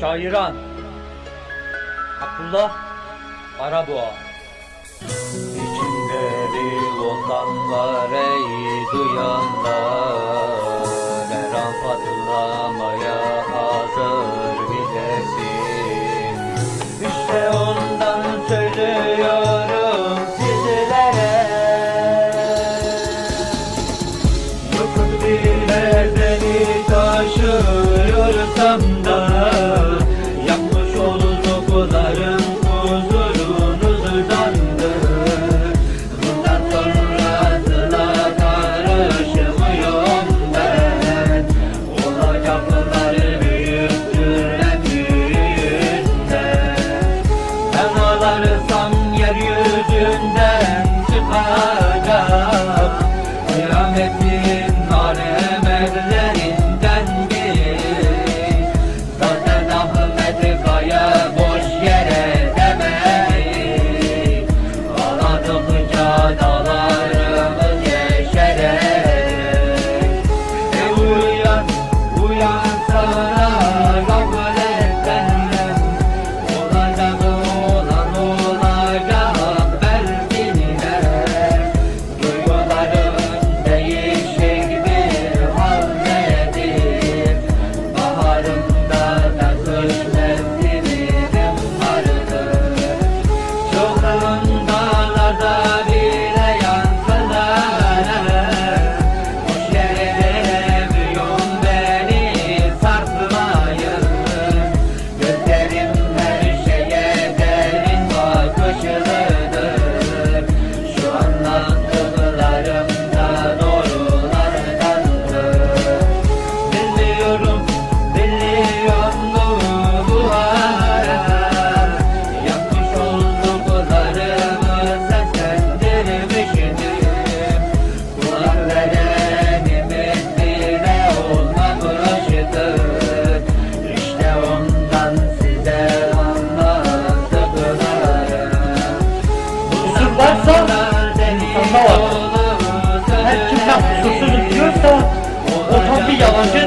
Şairan Abdullah Araboğa. İçinde bir ozanlar ey duyanlar 안 녕.